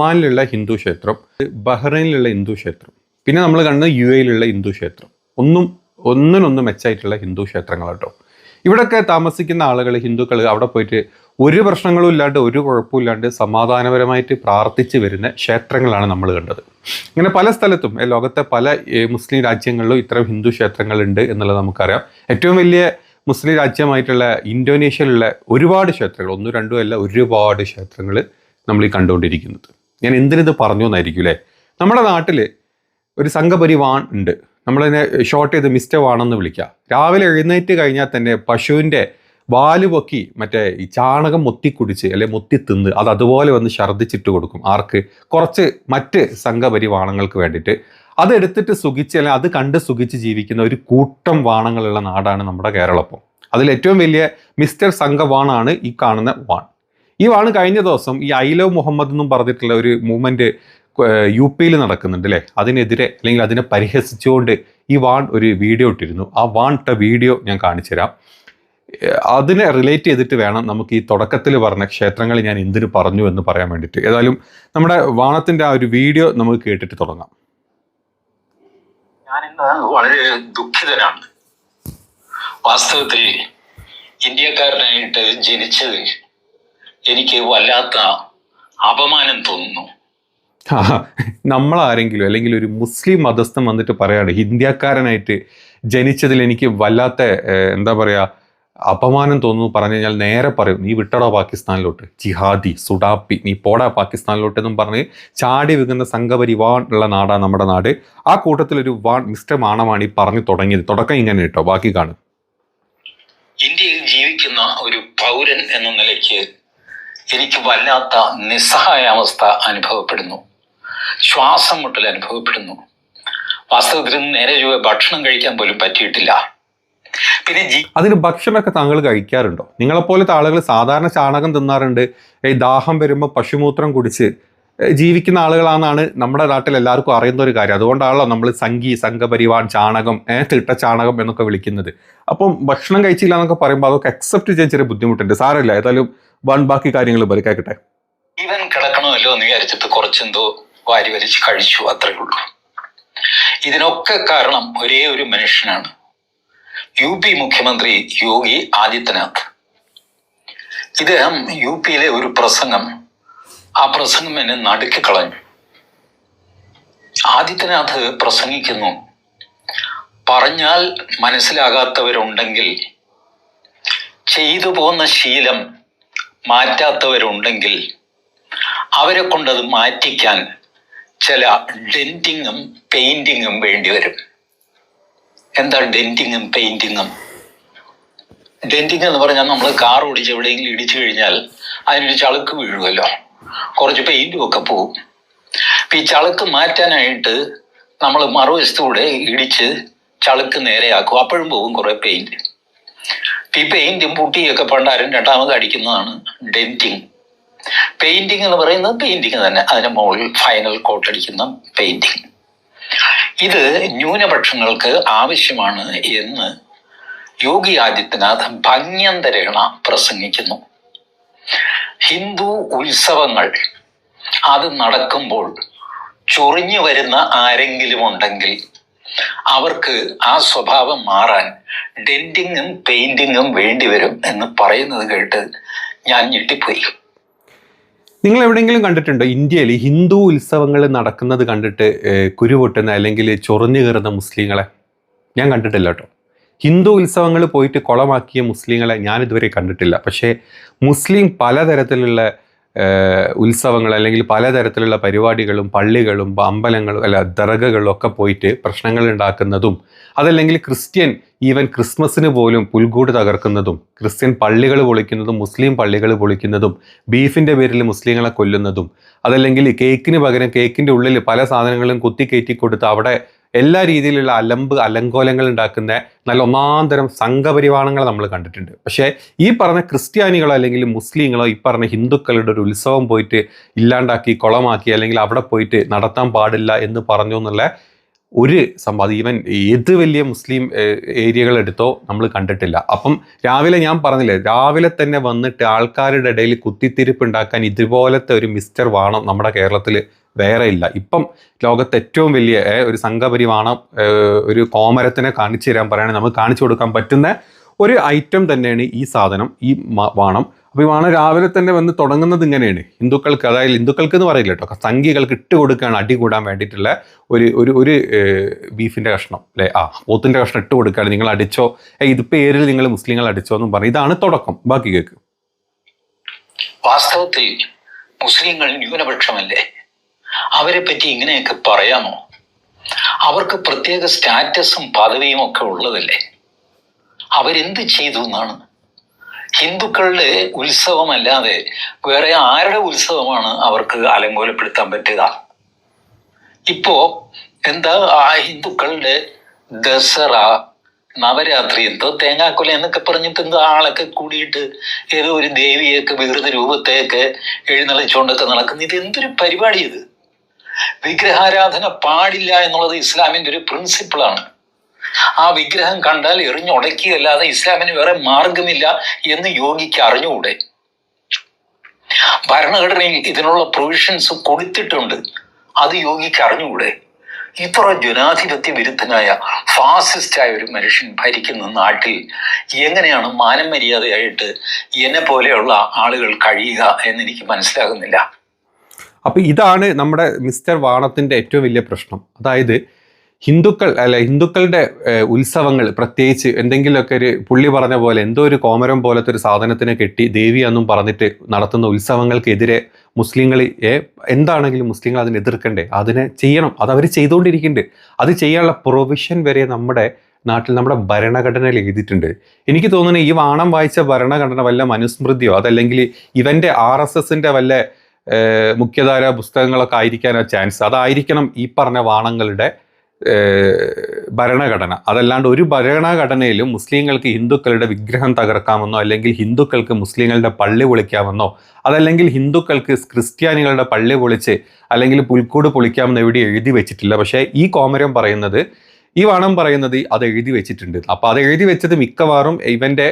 ഒമാനിലുള്ള ഹിന്ദു ക്ഷേത്രം ബഹ്റൈനിലുള്ള ഹിന്ദു ക്ഷേത്രം പിന്നെ നമ്മൾ കാണുന്നത് യു എയിലുള്ള ഹിന്ദു ക്ഷേത്രം. ഒന്നും ഒന്നിനൊന്നും മെച്ചായിട്ടുള്ള ഹിന്ദു ക്ഷേത്രങ്ങൾ കേട്ടോ ഇവിടെയൊക്കെ താമസിക്കുന്ന ആളുകൾ ഹിന്ദുക്കൾ അവിടെ പോയിട്ട് ഒരു പ്രശ്നങ്ങളും ഇല്ലാണ്ട് ഒരു കുഴപ്പമില്ലാണ്ട് സമാധാനപരമായിട്ട് പ്രാർത്ഥിച്ച് വരുന്ന ക്ഷേത്രങ്ങളാണ് നമ്മൾ കണ്ടത്. ഇങ്ങനെ പല സ്ഥലത്തും ലോകത്തെ പല മുസ്ലിം രാജ്യങ്ങളിലും ഇത്തരം ഹിന്ദു ക്ഷേത്രങ്ങളുണ്ട് എന്നുള്ളത് നമുക്കറിയാം. ഏറ്റവും വലിയ മുസ്ലിം രാജ്യമായിട്ടുള്ള ഇന്തോനേഷ്യയിലുള്ള ഒരുപാട് ക്ഷേത്രങ്ങൾ ഒന്നും രണ്ടും അല്ല ഒരുപാട് ക്ഷേത്രങ്ങൾ നമ്മൾ ഈ കണ്ടുകൊണ്ടിരിക്കുന്നത്. ഞാൻ എന്തിനിത് പറഞ്ഞു എന്നായിരിക്കും അല്ലേ നമ്മുടെ നാട്ടിൽ ഒരു സംഘപരിവാൺ ഉണ്ട്. നമ്മളതിനെ ഷോർട്ട് ചെയ്ത് മിസ്റ്റർ വാണെന്ന് വിളിക്കുക രാവിലെ എഴുന്നേറ്റ് കഴിഞ്ഞാൽ തന്നെ പശുവിന്റെ വാൽ പൊക്കി മറ്റേ ഈ ചാണകം മുത്തിക്കുടിച്ച് കുടിച്ച് അല്ലെ മുത്തി തിന്ന് അത് അതുപോലെ വന്ന് ഛർദ്ദിച്ചിട്ട് കൊടുക്കും. ആർക്ക്? കുറച്ച് മറ്റ് സംഘപരിവാണങ്ങൾക്ക് വേണ്ടിയിട്ട്. അതെടുത്തിട്ട് സുഖിച്ച് അല്ലെങ്കിൽ അത് കണ്ട് സുഖിച്ച് ജീവിക്കുന്ന ഒരു കൂട്ടം വാണങ്ങളുള്ള നാടാണ് നമ്മുടെ കേരളപ്പം അതിൽ ഏറ്റവും വലിയ മിസ്റ്റർ സംഘവാണാണ് ഈ കാണുന്ന വാൺ. ഈ വാണ് കഴിഞ്ഞ ദിവസം ഈ ഐ ലവ് മുഹമ്മദ് എന്നും പറഞ്ഞിട്ടുള്ള ഒരു മൂവ്മെന്റ് യു പിയിൽ നടക്കുന്നുണ്ട് അല്ലേ? അതിനെതിരെ അല്ലെങ്കിൽ അതിനെ പരിഹസിച്ചുകൊണ്ട് ഈ വാൺ ഒരു വീഡിയോ ഇട്ടിരുന്നു. ആ വാൺ ഇട്ട വീഡിയോ ഞാൻ കാണിച്ചു തരാം. അതിനെ റിലേറ്റ് ചെയ്തിട്ട് വേണം നമുക്ക് ഈ തുടക്കത്തിൽ പറഞ്ഞ ക്ഷേത്രങ്ങൾ ഞാൻ എന്തിനു പറഞ്ഞു എന്ന് പറയാൻ വേണ്ടിയിട്ട്. ഏതായാലും നമ്മുടെ വാണത്തിന്റെ ആ ഒരു വീഡിയോ നമുക്ക് കേട്ടിട്ട് തുടങ്ങാം. ഞാൻ ഇന്ന് വളരെ ദുഃഖിതനാണ്. വാസ്തവത്തിൽ ഇന്ത്യക്കാരനായിട്ട് ജനിച്ചതിൽ എനിക്ക് വല്ലാത്ത അപമാനം തോന്നുന്നു. നമ്മൾ ആരെങ്കിലും അല്ലെങ്കിൽ ഒരു മുസ്ലിം മതസ്ഥൻ വന്നിട്ട് പറയാണ് ഇന്ത്യക്കാരനായിട്ട് ജനിച്ചതിൽ എനിക്ക് വല്ലാത്ത എന്താ പറയാ അപമാനം തോന്നുന്നു പറഞ്ഞു കഴിഞ്ഞാൽ നേരെ പറയും നീ വിട്ടടോ പാകിസ്ഥാനിലോട്ട്. ജിഹാദി സുഡാപ്പി നീ പോടാ പാകിസ്ഥാനിലോട്ട് എന്നും പറഞ്ഞ് ചാടി വികുന്ന സംഘപരിവാൻ ഉള്ള നാടാണ് നമ്മുടെ നാട്. ആ കൂട്ടത്തിൽ ഒരു വാൺ മിസ്റ്റർ മാണമാണ് ഈ പറഞ്ഞു തുടങ്ങിയത്. തുടക്കം ഇങ്ങനെ കേട്ടോ ബാക്കി കാണും. ഇന്ത്യയിൽ ജീവിക്കുന്ന ഒരു പൗരൻ എന്ന നിലയ്ക്ക് എനിക്ക് വല്ലാത്ത നിസ്സഹായാവസ്ഥ അനുഭവപ്പെടുന്നു. ശ്വാസം മുട്ടൽ അനുഭവപ്പെടുന്നു. വാസ്തവത്തിൽ നേരെ ചൊവ്വ ഭക്ഷണം കഴിക്കാൻ പോലും പറ്റിയിട്ടില്ല. പിന്നെ അതിന് ഭക്ഷണമൊക്കെ താങ്കൾ കഴിക്കാറുണ്ടോ? നിങ്ങളെപ്പോലത്തെ ആളുകൾ സാധാരണ ചാണകം തിന്നാറുണ്ട്. ഈ ദാഹം വരുമ്പോൾ പശുമൂത്രം കുടിച്ച് ജീവിക്കുന്ന ആളുകളാണെന്നാണ് നമ്മുടെ നാട്ടിൽ എല്ലാവർക്കും അറിയുന്ന ഒരു കാര്യം. അതുകൊണ്ടാണല്ലോ നമ്മൾ സംഗി സംഘപരിവാൻ ചാണകം തിട്ട ചാണകം എന്നൊക്കെ വിളിക്കുന്നത്. അപ്പം ഭക്ഷണം കഴിച്ചില്ല എന്നൊക്കെ പറയുമ്പോൾ അതൊക്കെ അക്സെപ്റ്റ് ചെയ്യാൻ ചെറിയ ബുദ്ധിമുട്ടുണ്ട്. സാരമില്ല. ഏതായാലും വൺ ബാക്കി കാര്യങ്ങൾ പറയും ഇവൻ കിടക്കണമല്ലോ എന്ന് വിചാരിച്ചിട്ട് കുറച്ചെന്തോ വാരി വലിച്ച് കഴിച്ചു അത്രേ ഉള്ളൂ. ഇതിനൊക്കെ കാരണം ഒരേ ഒരു മനുഷ്യനാണ്. യു പി മുഖ്യമന്ത്രി യോഗി ആദിത്യനാഥ്. ഇദ്ദേഹം യു പിയിലെ ഒരു പ്രസംഗം ആ പ്രസംഗം എന്നെ നടുക്കി കളഞ്ഞു. ആദിത്യനാഥ് പ്രസംഗിക്കുന്നു പറഞ്ഞാൽ മനസ്സിലാകാത്തവരുണ്ടെങ്കിൽ ചെയ്തു പോന്ന ശീലം മാറ്റാത്തവരുണ്ടെങ്കിൽ അവരെ കൊണ്ടത് മാറ്റിക്കാൻ ചില ഡെന്റിങ്ങും പെയിന്റിങ്ങും വേണ്ടിവരും എന്താ ഡെന്റിങ്ങും പെയിന്റിങ്ങും? ഡെന്റിങ് എന്ന് പറഞ്ഞാൽ നമ്മൾ കാർ ഓടിച്ച് എവിടെയെങ്കിലും ഇടിച്ചു കഴിഞ്ഞാൽ അതിനൊരു ചളുക്ക് വീഴുമല്ലോ കുറച്ച് പെയിന്റും ഒക്കെ പോവും. അപ്പൊ ഈ ചളുക്ക് മാറ്റാനായിട്ട് നമ്മൾ മറുവശത്തൂടെ ഇടിച്ച് ചളുക്ക് നേരെയാക്കും. അപ്പോഴും പോകും കുറേ പെയിന്റ്. ഈ പെയിന്റും പുട്ടിയൊക്കെ പണ്ടാരും രണ്ടാമത് അടിക്കുന്നതാണ് ഡെന്റിങ് പെയിന്റിങ് എന്ന് പറയുന്നത് പെയിന്റിങ് തന്നെ. അതിന് മുകളിൽ ഫൈനൽ കോട്ട് അടിക്കുന്ന പെയിന്റിങ് ഇത് ന്യൂനപക്ഷങ്ങൾക്ക് ആവശ്യമാണ് എന്ന് യോഗി ആദിത്യനാഥ് ഭംഗ്യന്തരേണ പ്രസംഗിക്കുന്നു. ഹിന്ദു ഉത്സവങ്ങൾ അത് നടക്കുമ്പോൾ ചൊറിഞ്ഞു വരുന്ന ആരെങ്കിലും ഉണ്ടെങ്കിൽ അവർക്ക് ആ സ്വഭാവം മാറാൻ ഡെന്റിങ്ങും പെയിന്റിങ്ങും വേണ്ടിവരും എന്ന് പറയുന്നത് കേട്ട് ഞാൻ ഞെട്ടിപ്പോയി. നിങ്ങൾ എവിടെയെങ്കിലും കണ്ടിട്ടുണ്ടോ? ഇന്ത്യയിൽ ഹിന്ദു ഉത്സവങ്ങൾ നടക്കുന്നത് കണ്ടിട്ട് കുരുപൊട്ടുന്ന അല്ലെങ്കിൽ ചൊറിഞ്ഞു കയറുന്ന മുസ്ലിങ്ങളെ? ഞാൻ കണ്ടിട്ടില്ല കേട്ടോ. ഹിന്ദു ഉത്സവങ്ങൾ പോയിട്ട് കുളമാക്കിയ മുസ്ലിങ്ങളെ ഞാൻ ഇതുവരെ കണ്ടിട്ടില്ല. പക്ഷേ മുസ്ലിം പലതരത്തിലുള്ള ഉത്സവങ്ങൾ അല്ലെങ്കിൽ പലതരത്തിലുള്ള പരിപാടികളും പള്ളികളും അമ്പലങ്ങളും അല്ല ദറകകളും ഒക്കെ പോയിട്ട് പ്രശ്നങ്ങൾ ഉണ്ടാക്കുന്നതും അതല്ലെങ്കിൽ ക്രിസ്ത്യൻ ഈവൻ ക്രിസ്മസിന് പോലും പുൽകൂട് തകർക്കുന്നതും ക്രിസ്ത്യൻ പള്ളികൾ പൊളിക്കുന്നതും മുസ്ലിം പള്ളികൾ പൊളിക്കുന്നതും ബീഫിന്റെ പേരിൽ മുസ്ലിങ്ങളെ കൊല്ലുന്നതും അതല്ലെങ്കിൽ കേക്കിന് പകരം കേക്കിന്റെ ഉള്ളിൽ പല സാധനങ്ങളും കുത്തിക്കയറ്റി കൊടുത്ത് അവിടെ എല്ലാ രീതിയിലുള്ള അലമ്പ് അലങ്കോലങ്ങൾ ഉണ്ടാക്കുന്ന നല്ല ഒന്നാന്തരം സംഘപരിവാണങ്ങൾ നമ്മൾ കണ്ടിട്ടുണ്ട്. പക്ഷേ ഈ പറഞ്ഞ ക്രിസ്ത്യാനികളോ അല്ലെങ്കിൽ മുസ്ലിങ്ങളോ ഈ പറഞ്ഞ ഹിന്ദുക്കളുടെ ഒരു ഉത്സവം പോയിട്ട് ഇല്ലാണ്ടാക്കി കുളമാക്കി അല്ലെങ്കിൽ അവിടെ പോയിട്ട് നടത്താൻ പാടില്ല എന്ന് പറഞ്ഞു എന്നുള്ള ഒരു സമ്പാദ്യം ഈവൻ ഏത് വലിയ മുസ്ലിം ഏരിയകൾ എടുത്തോ നമ്മൾ കണ്ടിട്ടില്ല. അപ്പം രാവിലെ ഞാൻ പറഞ്ഞില്ലേ രാവിലെ തന്നെ വന്നിട്ട് ആൾക്കാരുടെ ഇടയിൽ കുത്തിത്തിരിപ്പ് ഉണ്ടാക്കാൻ ഇതുപോലത്തെ ഒരു മിസ്റ്റർ വാണം നമ്മുടെ കേരളത്തിൽ വേറെ ഇല്ല. ഇപ്പം ലോകത്ത് ഏറ്റവും വലിയ ഒരു സംഘപരിവാണം ഒരു കോമരത്തിനെ കാണിച്ചു തരാൻ പറയുകയാണെങ്കിൽ നമുക്ക് കാണിച്ചു കൊടുക്കാൻ പറ്റുന്ന ഒരു ഐറ്റം തന്നെയാണ് ഈ സാധനം ഈ വാണം. അപ്പോൾ ഇവാണ് രാവിലെ തന്നെ വന്ന് തുടങ്ങുന്നത് ഇങ്ങനെയാണ്. ഹിന്ദുക്കൾക്ക് അതായത് ഹിന്ദുക്കൾക്ക് എന്ന് പറയില്ല കേട്ടോ. സംഘികൾക്ക് ഇട്ട് കൊടുക്കുകയാണ് അടി കൂടാൻ വേണ്ടിയിട്ടുള്ള ഒരു ഒരു ഒരു ബീഫിന്റെ കഷ്ണം അല്ലേ? ആ പോത്തിന്റെ കഷ്ണം ഇട്ട് കൊടുക്കുകയാണ്. നിങ്ങൾ അടിച്ചോ. ഏ ഇത് പേരിൽ നിങ്ങൾ മുസ്ലിങ്ങൾ അടിച്ചോ എന്നും പറഞ്ഞു ഇതാണ് തുടക്കം. ബാക്കി കേക്ക്. വാസ്തവത്തിൽ മുസ്ലിങ്ങൾ ന്യൂനപക്ഷമല്ലേ? അവരെ പറ്റി ഇങ്ങനെയൊക്കെ പറയാമോ? അവർക്ക് പ്രത്യേക സ്റ്റാറ്റസും പദവിയും ഒക്കെ ഉള്ളതല്ലേ? അവരെന്ത് ചെയ്തു എന്നാണ് ഹിന്ദുക്കളുടെ ഉത്സവമല്ലാതെ വേറെ ആരുടെ ഉത്സവമാണ് അവർക്ക് അലങ്കോലപ്പെടുത്താൻ പറ്റുക? ഇപ്പോ എന്താ ആ ഹിന്ദുക്കളുടെ ദസറ നവരാത്രി എന്തോ തേങ്ങാക്കൊല എന്നൊക്കെ പറഞ്ഞിട്ട് എന്തോ ആളൊക്കെ കൂടിയിട്ട് ഏതോ ഒരു ദേവിയൊക്കെ വികൃത രൂപത്തെയൊക്കെ എഴുന്നള്ളിച്ചുകൊണ്ടൊക്കെ നടക്കുന്നു. ഇത് എന്തൊരു പരിപാടി ഇത്? വിഗ്രഹാരാധന പാടില്ല എന്നുള്ളത് ഇസ്ലാമിന്റെ ഒരു പ്രിൻസിപ്പിളാണ് ആ വിഗ്രഹം കണ്ടാൽ എറിഞ്ഞുടക്കിയല്ലാതെ ഇസ്ലാമിന് വേറെ മാർഗമില്ല എന്ന് യോഗിക്ക് അറിഞ്ഞുകൂടെ? ഭരണഘടനയിൽ ഇതിനുള്ള പ്രൊവിഷൻസ് കൊടുത്തിട്ടുണ്ട്. അത് യോഗിക്ക് അറിഞ്ഞുകൂടെ? ഇത്ര ജനാധിപത്യ വിരുദ്ധനായ ഫാസിസ്റ്റായ ഒരു മനുഷ്യൻ ഭരിക്കുന്ന നാട്ടിൽ എങ്ങനെയാണ് മാനം മര്യാദയായിട്ട് എന്നെ പോലെയുള്ള ആളുകൾ കഴിയുക എന്നെനിക്ക് മനസ്സിലാകുന്നില്ല. അപ്പോൾ ഇതാണ് നമ്മുടെ മിസ്റ്റർ വാണത്തിന്റെ ഏറ്റവും വലിയ പ്രശ്നം. അതായത് ഹിന്ദുക്കൾ അല്ല ഹിന്ദുക്കളുടെ ഉത്സവങ്ങൾ പ്രത്യേകിച്ച് എന്തെങ്കിലുമൊക്കെ ഒരു പുള്ളി പറഞ്ഞ പോലെ എന്തോ ഒരു കോമരം പോലത്തെ ഒരു സാധനത്തിനെ കെട്ടി ദേവി എന്നും പറഞ്ഞിട്ട് നടത്തുന്ന ഉത്സവങ്ങൾക്കെതിരെ മുസ്ലിങ്ങൾ എന്താണെങ്കിലും മുസ്ലിങ്ങൾ അതിനെ എതിർക്കണ്ടേ? അതിനെ ചെയ്യണം. അത് അവർ ചെയ്തുകൊണ്ടിരിക്കുന്നുണ്ട് അത് ചെയ്യാനുള്ള പ്രൊവിഷൻ വരെ നമ്മുടെ നാട്ടിൽ നമ്മുടെ ഭരണഘടനയിൽ എഴുതിയിട്ടുണ്ട്. എനിക്ക് തോന്നുന്നത് ഈ വാണം വായിച്ച ഭരണഘടന വല്ല മനുസ്മൃതിയോ അതല്ലെങ്കിൽ ഇവന്റെ ആർ എസ് എസിന്റെ വല്ല മുഖ്യധാര പുസ്തകങ്ങളൊക്കെ ആയിരിക്കാനോ ചാൻസ്? അതായിരിക്കണം ഈ പറഞ്ഞ വാണങ്ങളുടെ ഭരണഘടന. അതല്ലാണ്ട് ഒരു ഭരണഘടനയിലും മുസ്ലിങ്ങൾക്ക് ഹിന്ദുക്കളുടെ വിഗ്രഹം തകർക്കാമെന്നോ അല്ലെങ്കിൽ ഹിന്ദുക്കൾക്ക് മുസ്ലിങ്ങളുടെ പള്ളി പൊളിക്കാമെന്നോ അതല്ലെങ്കിൽ ഹിന്ദുക്കൾക്ക് ക്രിസ്ത്യാനികളുടെ പള്ളി പൊളിച്ച് അല്ലെങ്കിൽ പുൽക്കൂട് പൊളിക്കാമെന്ന് എവിടെ എഴുതി വെച്ചിട്ടില്ല. പക്ഷേ ഈ കോമരം പറയുന്നത് ഈ വണം പറയുന്നത് അത് എഴുതി വെച്ചിട്ടുണ്ട്. അപ്പോൾ അത് എഴുതി വെച്ചത് മിക്കവാറും ഇവന്റെ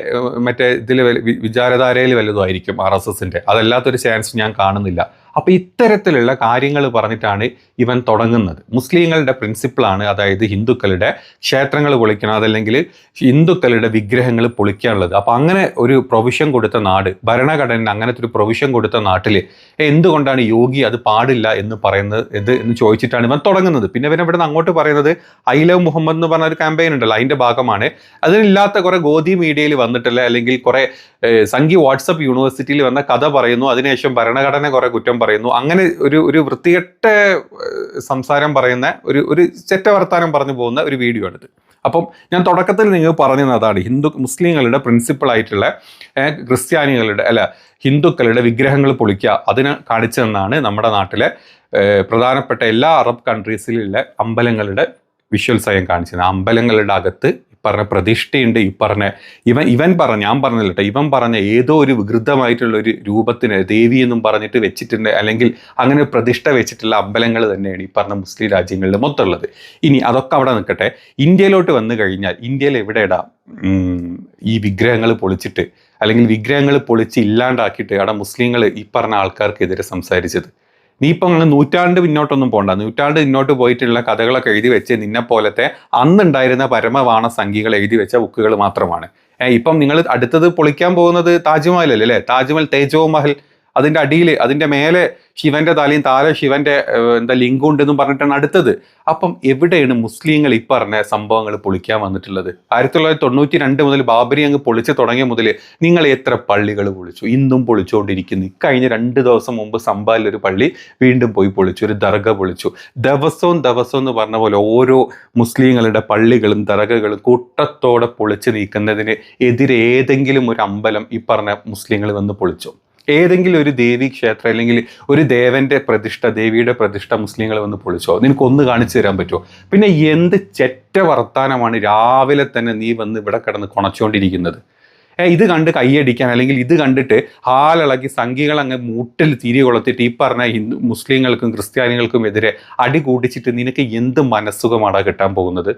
മറ്റേ ഇതിൽ വിചാരധാരയിൽ വലുതായിരിക്കും ആർ എസ് എസിന്റെ. അതല്ലാത്തൊരു ചാൻസ് ഞാൻ കാണുന്നില്ല. അപ്പൊ ഇത്തരത്തിലുള്ള കാര്യങ്ങൾ പറഞ്ഞിട്ടാണ് ഇവൻ തുടങ്ങുന്നത്. മുസ്ലിങ്ങളുടെ പ്രിൻസിപ്പിളാണ് അതായത് ഹിന്ദുക്കളുടെ ക്ഷേത്രങ്ങൾ പൊളിക്കണം അതല്ലെങ്കിൽ ഹിന്ദുക്കളുടെ വിഗ്രഹങ്ങൾ പൊളിക്കാനുള്ളത്. അപ്പോൾ അങ്ങനെ ഒരു പ്രൊവിഷൻ കൊടുത്ത നാട് ഭരണഘടന അങ്ങനത്തെ ഒരു പ്രൊവിഷൻ കൊടുത്ത നാട്ടിൽ എന്തുകൊണ്ടാണ് യോഗി അത് പാടില്ല എന്ന് പറയുന്നത് ഇത് എന്ന് ചോദിച്ചിട്ടാണ് ഇവൻ തുടങ്ങുന്നത്. പിന്നെ ഇവൻ ഇവിടെ നിന്ന് അങ്ങോട്ട് പറയുന്നത് ഐ ലവ് മുഹമ്മദ് എന്ന് പറഞ്ഞ ഒരു ക്യാമ്പയിൻ ഉണ്ടല്ലോ അതിന്റെ ഭാഗമാണ്. അതിനില്ലാത്ത കുറേ ഗോധി മീഡിയയിൽ വന്നിട്ടില്ല അല്ലെങ്കിൽ കുറേ സംഘി വാട്സപ്പ് യൂണിവേഴ്സിറ്റിയിൽ വന്ന കഥ പറയുന്നു. അതിനുശേഷം ഭരണഘടന കുറേ കുറ്റം പറയുന്നു. അങ്ങനെ ഒരു ഒരു വൃത്തികെട്ട സംസാരം പറയുന്ന ഒരു ഒരു ചെറ്റ വർത്താനം പറഞ്ഞു പോകുന്ന ഒരു വീഡിയോ ആണിത്. അപ്പം ഞാൻ തുടക്കത്തിൽ നിങ്ങൾ പറഞ്ഞത് അതാണ്. ഹിന്ദു മുസ്ലിങ്ങളുടെ പ്രിൻസിപ്പിൾ ആയിട്ടുള്ള ക്രിസ്ത്യാനികളുടെ അല്ല ഹിന്ദുക്കളുടെ വിഗ്രഹങ്ങൾ പൊളിക്കുക അതിന് കാണിച്ചു തന്നാണ് നമ്മുടെ നാട്ടിലെ പ്രധാനപ്പെട്ട എല്ലാ അറബ് കൺട്രീസിലുള്ള അമ്പലങ്ങളുടെ വിഷ്വൽസ് കാണിച്ചത്. അമ്പലങ്ങളുടെ അകത്ത് പറഞ്ഞ പ്രതിഷ്ഠയുണ്ട് ഈ പറഞ്ഞ ഇവൻ ഇവൻ പറഞ്ഞ ഞാൻ പറഞ്ഞില്ല കേട്ടോ ഇവൻ പറഞ്ഞ ഏതോ ഒരു വികൃതമായിട്ടുള്ള ഒരു രൂപത്തിന് ദേവി എന്നും പറഞ്ഞിട്ട് വെച്ചിട്ടുണ്ട് അല്ലെങ്കിൽ അങ്ങനെ പ്രതിഷ്ഠ വെച്ചിട്ടുള്ള അമ്പലങ്ങൾ തന്നെയാണ് ഈ പറഞ്ഞ മുസ്ലിം രാജ്യങ്ങളിൽ മൊത്തമുള്ളത്. ഇനി അതൊക്കെ അവിടെ നിൽക്കട്ടെ. ഇന്ത്യയിലോട്ട് വന്നു കഴിഞ്ഞാൽ ഇന്ത്യയിൽ എവിടെയിടാ ഈ വിഗ്രഹങ്ങൾ പൊളിച്ചിട്ട് അല്ലെങ്കിൽ വിഗ്രഹങ്ങൾ പൊളിച്ച് ഇല്ലാണ്ടാക്കിയിട്ട് അവിടെ മുസ്ലിങ്ങൾ ഈ പറഞ്ഞ ആൾക്കാർക്കെതിരെ സംസാരിച്ചത്? നീ ഇപ്പം അങ്ങ് നൂറ്റാണ്ട് പിന്നോട്ടൊന്നും പോണ്ട. നൂറ്റാണ്ട് പിന്നോട്ട് പോയിട്ടുള്ള കഥകളൊക്കെ എഴുതി വെച്ച് നിന്നെ പോലത്തെ അന്നുണ്ടായിരുന്ന പരമവാണ സംഖ്യകൾ എഴുതി വെച്ച ബുക്കുകൾ മാത്രമാണ്. ഇപ്പം നിങ്ങൾ അടുത്തത് പൊളിക്കാൻ പോകുന്നത് താജ്മഹൽ അല്ലേ താജ്മഹൽ തേജോ മഹൽ അതിന്റെ അടിയിൽ അതിന്റെ മേലെ ശിവന്റെ തലയും താഴെ ശിവന്റെ എന്താ ലിംഗം ഉണ്ടെന്നും പറഞ്ഞിട്ടാണ് അടുത്തത്. അപ്പം എവിടെയാണ് മുസ്ലിങ്ങൾ ഈ പറഞ്ഞ സംഭവങ്ങൾ പൊളിക്കാൻ വന്നിട്ടുള്ളത്? ആയിരത്തി തൊള്ളായിരത്തി തൊണ്ണൂറ്റി രണ്ട് മുതൽ ബാബരി അങ്ങ് പൊളിച്ച് തുടങ്ങിയ മുതൽ നിങ്ങൾ എത്ര പള്ളികൾ പൊളിച്ചു? ഇന്നും പൊളിച്ചുകൊണ്ടിരിക്കുന്നു. ഇക്കഴിഞ്ഞ രണ്ട് ദിവസം മുമ്പ് സംബാലിൽ ഒരു പള്ളി വീണ്ടും പോയി പൊളിച്ചു ഒരു ദർഗ പൊളിച്ചു. ദിവസവും ദിവസവും എന്ന് പറഞ്ഞ പോലെ ഓരോ മുസ്ലിങ്ങളുടെ പള്ളികളും ദർഗകളും കൂട്ടത്തോടെ പൊളിച്ച് നീക്കുന്നതിന് എതിരെ ഏതെങ്കിലും ഒരു അമ്പലം ഈ പറഞ്ഞ മുസ്ലിങ്ങൾ വന്ന് പൊളിച്ചു. ഏതെങ്കിലും ഒരു ദേവി ക്ഷേത്രം അല്ലെങ്കിൽ ഒരു ദേവന്റെ പ്രതിഷ്ഠ ദേവിയുടെ പ്രതിഷ്ഠ മുസ്ലിങ്ങൾ വന്ന് പൊളിച്ചോ? നിനക്ക് ഒന്ന് കാണിച്ചു തരാൻ പറ്റുമോ? പിന്നെ എന്ത് ചെറ്റ വർത്താനമാണ് രാവിലെ തന്നെ നീ വന്ന് ഇവിടെ കിടന്ന് കുണച്ചുകൊണ്ടിരിക്കുന്നത് ഇത് കണ്ട് കൈയടിക്കാൻ അല്ലെങ്കിൽ ഇത് കണ്ടിട്ട് ഹാലിളക്കി സംഘികൾ അങ്ങ് മൂട്ടിൽ തിരി കൊളുത്തിട്ട് ഈ പറഞ്ഞ ഹിന്ദു മുസ്ലിങ്ങൾക്കും ക്രിസ്ത്യാനികൾക്കും എതിരെ അടി കൂടിച്ചിട്ട് നിനക്ക് എന്ത് മനസ്സുഖമാണ് കിട്ടാൻ പോകുന്നത്?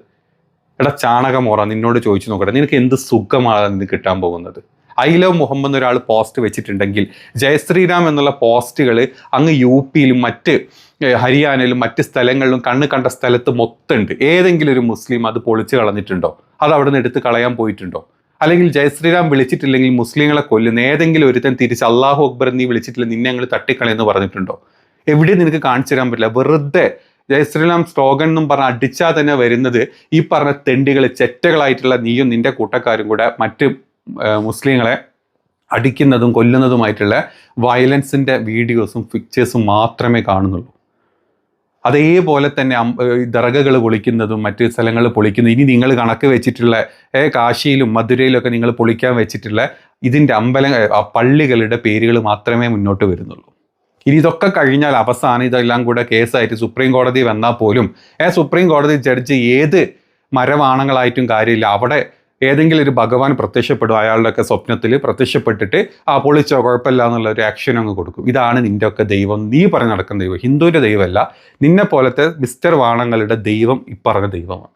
എടാ ചാണകമോറ നിന്നോട് ചോദിച്ചു നോക്കട്ടെ. നിനക്ക് എന്ത് സുഖമാണ് നിന്ന് കിട്ടാൻ പോകുന്നത്? ഐ ലവ് മുഹമ്മദ് എന്നൊരാൾ പോസ്റ്റ് വെച്ചിട്ടുണ്ടെങ്കിൽ ജയശ്രീരാം എന്നുള്ള പോസ്റ്റുകൾ അങ്ങ് യു പിയിലും മറ്റ് ഹരിയാനയിലും മറ്റ് സ്ഥലങ്ങളിലും കണ്ണ് കണ്ട സ്ഥലത്ത് മൊത്തം ഉണ്ട് ഏതെങ്കിലും ഒരു മുസ്ലിം അത് പൊളിച്ച് കളഞ്ഞിട്ടുണ്ടോ? അത് അവിടെ നിന്ന് എടുത്ത് കളയാൻ പോയിട്ടുണ്ടോ? അല്ലെങ്കിൽ ജയശ്രീരാം വിളിച്ചിട്ടില്ലെങ്കിൽ മുസ്ലിങ്ങളെ കൊല്ലുന്ന ഏതെങ്കിലും ഒരുത്തൻ തിരിച്ച് അള്ളാഹു അക്ബർ നീ വിളിച്ചിട്ടില്ല നിന്നെ ഞങ്ങൾ തട്ടിക്കളയെന്ന് പറഞ്ഞിട്ടുണ്ടോ? എവിടെ നിനക്ക് കാണിച്ചു തരാൻ പറ്റില്ല. വെറുതെ ജയശ്രീരാം സ്ലോഗൻ എന്നും പറഞ്ഞ അടിച്ചാൽ തന്നെ വരുന്നത് ഈ പറഞ്ഞ തെണ്ടികൾ ചെറ്റകളായിട്ടുള്ള നീയും നിന്റെ കൂട്ടക്കാരും കൂടെ മറ്റ് മുസ്ലിങ്ങളെ അടിക്കുന്നതും കൊല്ലുന്നതുമായിട്ടുള്ള വയലൻസിന്റെ വീഡിയോസും പിക്ചേഴ്സും മാത്രമേ കാണുന്നുള്ളൂ. അതേപോലെ തന്നെ ദറകകൾ പൊളിക്കുന്നതും മറ്റ് സ്ഥലങ്ങൾ പൊളിക്കുന്നതും ഇനി നിങ്ങൾ കണക്ക് വെച്ചിട്ടുള്ള കാശിയിലും മധുരയിലൊക്കെ നിങ്ങൾ പൊളിക്കാൻ വെച്ചിട്ടുള്ള ഇതിന്റെ അമ്പല പള്ളികളുടെ പേരുകൾ മാത്രമേ മുന്നോട്ട് വരുന്നുള്ളൂ. ഇനി ഇതൊക്കെ കഴിഞ്ഞാൽ അവസാനം ഇതെല്ലാം കൂടെ കേസായിട്ട് സുപ്രീം കോടതി വന്നാൽ പോലും ഏ സുപ്രീം കോടതി ജഡ്ജ് ഏത് മരവാണങ്ങളായിട്ടും കാര്യമില്ല. അവിടെ ഏതെങ്കിലും ഒരു ഭഗവാൻ പ്രത്യക്ഷപ്പെടും അയാളുടെയൊക്കെ സ്വപ്നത്തിൽ പ്രത്യക്ഷപ്പെട്ടിട്ട് ആ പൊളിച്ചോ കുഴപ്പമില്ല എന്നുള്ള ഒരു ആക്ഷൻ അങ്ങ് കൊടുക്കും. ഇതാണ് നിന്റെ ഒക്കെ ദൈവം നീ പറഞ്ഞ് നടക്കുന്ന ദൈവം ഹിന്ദുവിന്റെ ദൈവമല്ല നിന്നെ പോലത്തെ മിസ്റ്റർ വാണങ്ങളുടെ ദൈവം ഇപ്പറഞ്ഞ ദൈവമാണ്.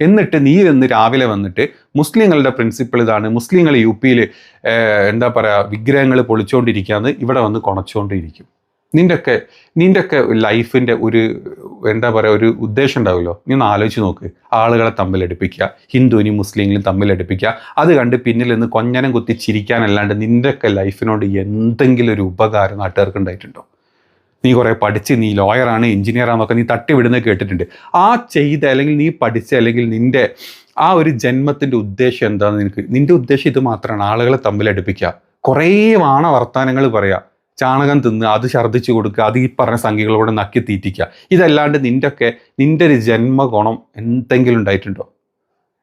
എന്നിട്ട് നീ ഇന്ന് രാവിലെ വന്നിട്ട് മുസ്ലിങ്ങളുടെ പ്രിൻസിപ്പിൾ ഇതാണ്. മുസ്ലിങ്ങൾ യു പിയിൽ എന്താ പറയുക വിഗ്രഹങ്ങൾ പൊളിച്ചുകൊണ്ടിരിക്കുകയെന്ന് ഇവിടെ വന്ന് കുണച്ചുകൊണ്ടിരിക്കും നിന്റെയൊക്കെ നിന്റെയൊക്കെ ലൈഫിന്റെ ഒരു എന്താ പറയുക ഒരു ഉദ്ദേശം ഉണ്ടാവുമല്ലോ നീ ഒന്ന് ആലോചിച്ച് നോക്ക്. ആളുകളെ തമ്മിലടുപ്പിക്കുക ഹിന്ദുവിനും മുസ്ലിങ്ങളും തമ്മിലടുപ്പിക്കുക അത് കണ്ട് പിന്നിൽ നിന്ന് കൊഞ്ഞനം കുത്തി ചിരിക്കാനല്ലാണ്ട് നിന്റെയൊക്കെ ലൈഫിനോട് എന്തെങ്കിലും ഒരു ഉപകാരം നാട്ടുകാർക്ക് ഉണ്ടായിട്ടുണ്ടോ? നീ കുറേ പഠിച്ച് നീ ലോയറാണ് എഞ്ചിനീയറാണെന്നൊക്കെ നീ തട്ടി വിടുന്നത് കേട്ടിട്ടുണ്ട്. ആ ചെയ്ത അല്ലെങ്കിൽ നീ പഠിച്ച അല്ലെങ്കിൽ നിന്റെ ആ ഒരു ജന്മത്തിന്റെ ഉദ്ദേശം എന്താണെന്ന് നിനക്ക്? നിന്റെ ഉദ്ദേശം ഇത് മാത്രമാണ്. ആളുകളെ തമ്മിൽ അടുപ്പിക്കുക. കുറേ വാണ വർത്തമാനങ്ങൾ പറയുക ചാണകം തിന്ന് അത് ഛർദ്ദിച്ചു കൊടുക്കുക അത് ഈ പറഞ്ഞ സംഖ്യകളോടെ നക്കി തീറ്റിക്കുക. ഇതല്ലാണ്ട് നിന്റെ ഒക്കെ നിന്റെ ഒരു ജന്മഗുണം എന്തെങ്കിലും ഉണ്ടായിട്ടുണ്ടോ?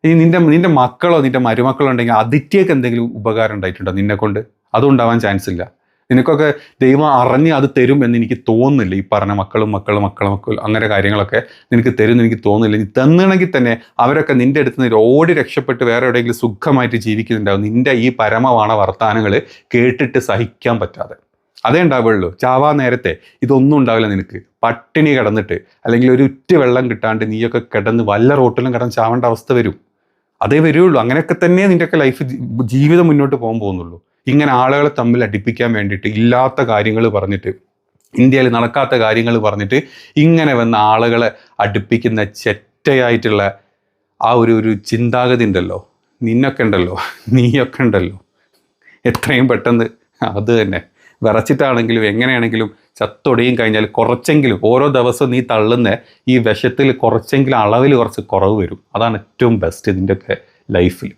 ഇനി നിന്റെ നിന്റെ മക്കളോ നിന്റെ മരുമക്കളോ ഉണ്ടെങ്കിൽ അതിറ്റിയൊക്കെ എന്തെങ്കിലും ഉപകാരം ഉണ്ടായിട്ടുണ്ടോ നിന്നെ കൊണ്ട്? അതും ഉണ്ടാവാൻ ചാൻസ് ഇല്ല. നിനക്കൊക്കെ ദൈവം അറിഞ്ഞ് അത് തരും എന്ന് എനിക്ക് തോന്നുന്നില്ല. ഈ പറഞ്ഞ മക്കളും മക്കളും മക്കളും മക്കളും അങ്ങനെ കാര്യങ്ങളൊക്കെ നിനക്ക് തരും എന്ന് എനിക്ക് തോന്നുന്നില്ല. നീ തന്നണമെങ്കിൽ തന്നെ അവരൊക്കെ നിന്റെ അടുത്ത് നിന്ന് ഓടി രക്ഷപ്പെട്ട് വേറെ എവിടെയെങ്കിലും സുഖമായിട്ട് ജീവിക്കുന്നുണ്ടാവും. നിന്റെ ഈ പരമവാണ വർത്തമാനങ്ങൾ കേട്ടിട്ട് സഹിക്കാൻ പറ്റാതെ. അതേ ഉണ്ടാവുള്ളൂ ചാവാ നേരത്തെ ഇതൊന്നും ഉണ്ടാവില്ല നിനക്ക്. പട്ടിണി കിടന്നിട്ട് അല്ലെങ്കിൽ ഒരു ഉറ്റ വെള്ളം കിട്ടാണ്ട് നീയൊക്കെ കിടന്ന് വല്ല റോട്ടിലും കിടന്ന് ചാവേണ്ട അവസ്ഥ വരും. അതേ വരുള്ളൂ. അങ്ങനെയൊക്കെ തന്നെ നിന്റെയൊക്കെ ലൈഫ് ജീവിതം മുന്നോട്ട് പോകാൻ പോകുന്നുള്ളൂ. ഇങ്ങനെ ആളുകളെ തമ്മിൽ അടിപ്പിക്കാൻ വേണ്ടിയിട്ട് ഇല്ലാത്ത കാര്യങ്ങൾ പറഞ്ഞിട്ട് ഇന്ത്യയിൽ നടക്കാത്ത കാര്യങ്ങൾ പറഞ്ഞിട്ട് ഇങ്ങനെ വന്ന ആളുകളെ അടുപ്പിക്കുന്ന ചെറ്റയായിട്ടുള്ള ആ ഒരു ഒരു ചിന്താഗതി ഉണ്ടല്ലോ. നിന്നൊക്കെ ഉണ്ടല്ലോ. നീയൊക്കെ ഉണ്ടല്ലോ. എത്രയും പെട്ടെന്ന് അത് തന്നെ. വിറച്ചിട്ടാണെങ്കിലും എങ്ങനെയാണെങ്കിലും ചത്തൊടിയും കഴിഞ്ഞാൽ കുറച്ചെങ്കിലും ഓരോ ദിവസവും നീ തള്ളുന്ന ഈ വിഷത്തിൽ കുറച്ചെങ്കിലും അളവിൽ കുറച്ച് കുറവ് വരും. അതാണ് ഏറ്റവും ബെസ്റ്റ് ഇതിന്റെയൊക്കെ ലൈഫിൽ